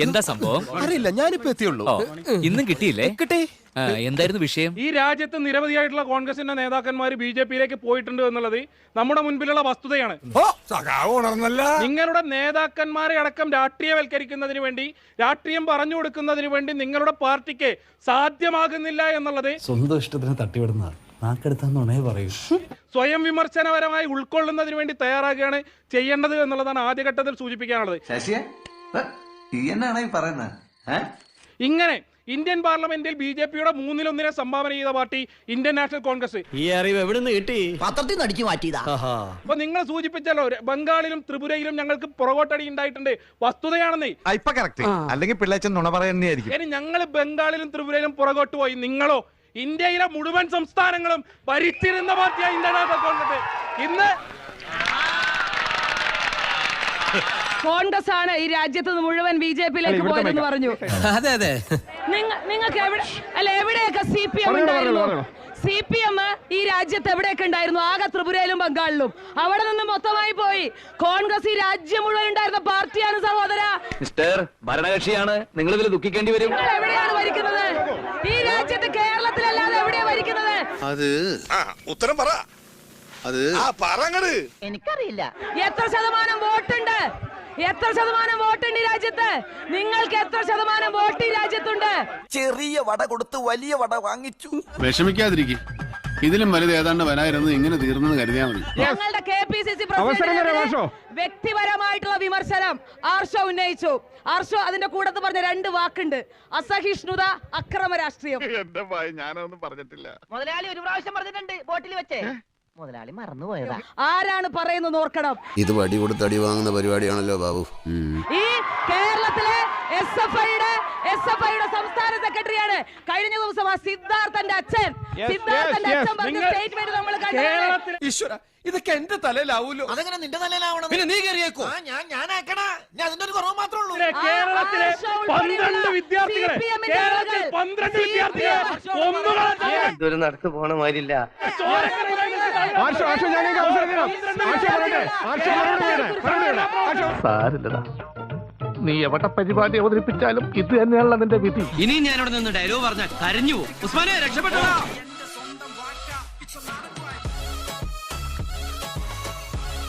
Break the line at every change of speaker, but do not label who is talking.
എന്താ സംഭവം?
അറിയില്ല ഞാനിപ്പോ എത്തിയുള്ളൂ.
ഓ ഇന്നും കിട്ടിയില്ലേ?
കിട്ടേ.
ആ, എന്തായിരുന്നു വിഷയം?
ഈ രാജ്യത്ത് നിരവധിയായിട്ടുള്ള കോൺഗ്രസിന്റെ നേതാക്കന്മാർ ബി ജെ പിയിലേക്ക് പോയിട്ടുണ്ട് എന്നുള്ളത് നമ്മുടെ മുൻപിലുള്ള വസ്തുതയാണ്.
ഓ സഖാവ് ഉണർന്നല്ല.
നിങ്ങളുടെ നേതാക്കന്മാരെ അടക്കം രാഷ്ട്രീയവൽക്കരിക്കുന്നതിന് വേണ്ടി രാഷ്ട്രീയം പറഞ്ഞു കൊടുക്കുന്നതിന് വേണ്ടി നിങ്ങളുടെ പാർട്ടിക്ക് സാധ്യമാകുന്നില്ല എന്നുള്ളത്
സ്വന്തം ഇഷ്ടത്തിന് തട്ടിവിടുന്ന നാക്കെടുത്താന്നുണേ പറയൂ.
സ്വയം വിമർശനപരമായി ഉൾക്കൊള്ളുന്നതിന് വേണ്ടി തയ്യാറാകുകയാണ് ചെയ്യേണ്ടത് എന്നുള്ളതാണ് ആദ്യഘട്ടത്തിൽ സൂചിപ്പിക്കാനുള്ളത്.
ശശിയെ? ഈ എന്നാണ് ഈ പറയുന്നത്? ഏഹ്
ഇങ്ങനെ ഇന്ത്യൻ പാർലമെന്റിൽ ബി ജെ പിയുടെ മൂന്നിലൊന്നിനെ സംഭാവന ചെയ്ത പാർട്ടി ഇന്ത്യൻ നാഷണൽ കോൺഗ്രസ്.
ഈ അറിവ് എവിടുന്ന് കിട്ടി?
പത്രത്തിൽ നിന്ന് അടിച്ചു മാറ്റിയതാ.
അപ്പൊ നിങ്ങൾ സൂചിപ്പിച്ചല്ലോ ബംഗാളിലും ത്രിപുരയിലും ഞങ്ങൾക്ക് പുറകോട്ടടി ഉണ്ടായിട്ടുണ്ട്. വസ്തുതയാണെന്നേ.
ഇപ്പൊ കറക്റ്റ് അല്ലെങ്കിൽ പിള്ളേച്ചൻ നുണ പറയുന്നതായിരിക്കും
ഇനി ഞങ്ങൾ ബംഗാളിലും ത്രിപുരയിലും പുറകോട്ട് പോയി. നിങ്ങളോ ഇന്ത്യയിലെ മുഴുവൻ സംസ്ഥാനങ്ങളും ഭരിച്ചിരുന്ന പാർട്ടിയാണ് ഇന്ത്യൻ നാഷണൽ കോൺഗ്രസ്. ഇന്ന്
കോൺഗ്രസ് ആണ് ഈ രാജ്യത്ത് മുഴുവൻ ബി ജെ പിയിലേക്ക് പോയതെന്ന് പറഞ്ഞു.
അതെ അതെ.
നിങ്ങ- നിങ്ങൾക്ക് എവിടെ അല്ല എവിടെയൊക്കെ സി പി എം ഉണ്ടായിരുന്നു? സി പി എം ഈ രാജ്യത്ത് എവിടെയൊക്കെ ഉണ്ടായിരുന്നു? ആകെ ത്രിപുരയിലും ബംഗാളിലും. അവിടെ നിന്ന് മൊത്തമായി പോയി. കോൺഗ്രസ് ഈ രാജ്യം മുഴുവൻ ഉണ്ടായിരുന്ന പാർട്ടിയാണ് സഹോദര.
മിസ്റ്റർ ഭരണകക്ഷിയാണ്. നിങ്ങൾ ഇതിൽ ദുഃഖിക്കേണ്ടി വരും.
എവിടെയാണ് ഭരിക്കുന്നത്? ഈ രാജ്യത്ത് കേരളത്തിലല്ലാതെ എവിടെയാണ് ഭരിക്കുന്നത്?
അത് ഉത്തരം പറ. അത് ആ പറങ്ങട്
എനിക്കറിയില്ല.
എത്ര ശതമാനം വോട്ടുണ്ട്? എത്ര ശതമാനം വോട്ടുണ്ട് ഈ രാജ്യത്ത്? നിങ്ങൾക്ക് എത്ര ശതമാനം വോട്ട് ഈ രാജ്യത്തുണ്ട്?
ചെറിയ വട കൊടുത്ത് വലിയ വട വാങ്ങിച്ചു.
വിഷമിക്കാതിരിക്കും. ഇതിലും വലുത് ഏതാണ്ട് വരായിരുന്നു ഇങ്ങനെ തീർന്നെന്ന് കരുതിയാൽ മതി.
ഞങ്ങളുടെ K P C C
Arsho.
വ്യക്തിപരമായിട്ടുള്ള വിമർശനം ആർഷോ ഉന്നയിച്ചു. ആർഷോ അതിന്റെ കൂടത്ത് പറഞ്ഞ രണ്ട് വാക്കുണ്ട്. അസഹിഷ്ണുത അക്രമ രാഷ്ട്രീയം.
എന്റെ ഞാനൊന്നും പറഞ്ഞിട്ടില്ല.
മുതലാളി ഒരു പ്രാവശ്യം പറഞ്ഞിട്ടുണ്ട് ബോട്ടിൽ വെച്ചേ. മുതലാളി മറന്നുപോയതാ.
ആരാണ് പറയുന്നത് ഓർക്കണം?
ഇത് വടി കൊടുത്ത് അടി വാങ്ങുന്ന പരിപാടിയാണല്ലോ ബാബു.
ഈ കേരളത്തിലെ എസ് എഫ് ഐയുടെ എസ് എഫ് ഐയുടെ സംസ്ഥാന സെക്രട്ടറിയാണ്. കഴിഞ്ഞ ദിവസം ആ സിദ്ധാർത്ഥന്റെ അച്ഛൻ. സിദ്ധാർത്ഥന്റെ അച്ഛൻ പറഞ്ഞ സ്റ്റേറ്റ്മെന്റ് നമ്മൾ
കേരളത്തിൽ
ഈശ്വര ഇതൊക്കെ എന്റെ തലയിലാവൂലോ?
അതെങ്ങനെ നിന്റെ തലയിലാവണം?
പിന്നെ നീ കയറിയേക്കോ?
ഞാൻ ഞാനാക്കണ ഞാൻ അതിന്റെ ഒരു കുറവ് മാത്രമേ ഉള്ളൂ.
കേരളത്തിലെ പന്ത്രണ്ട് വിദ്യാർത്ഥികളെ
കേരളത്തിലെ
കേരളത്തിൽ പന്ത്രണ്ട് വിദ്യാർത്ഥികളെ
നടത്തു പോണ മാതിരില്ല
ആർഷോ ആർഷോ ഞങ്ങൾക്ക് അവസരം തരാം ആർഷോ പറയട്ടെ ആർഷോ
സാരില്ലടാ നീ എവിടെ പരിപാടി അവതരിപ്പിച്ചാലും ഇത് തന്നെയാണല്ലോ നിന്റെ വിധി
ഇനി ഞാനിവിടെ നിന്ന് ഡയലോഗ് പറഞ്ഞാൽ കരഞ്ഞു പോകും ഉസ്മാനെ രക്ഷപ്പെട്ടോ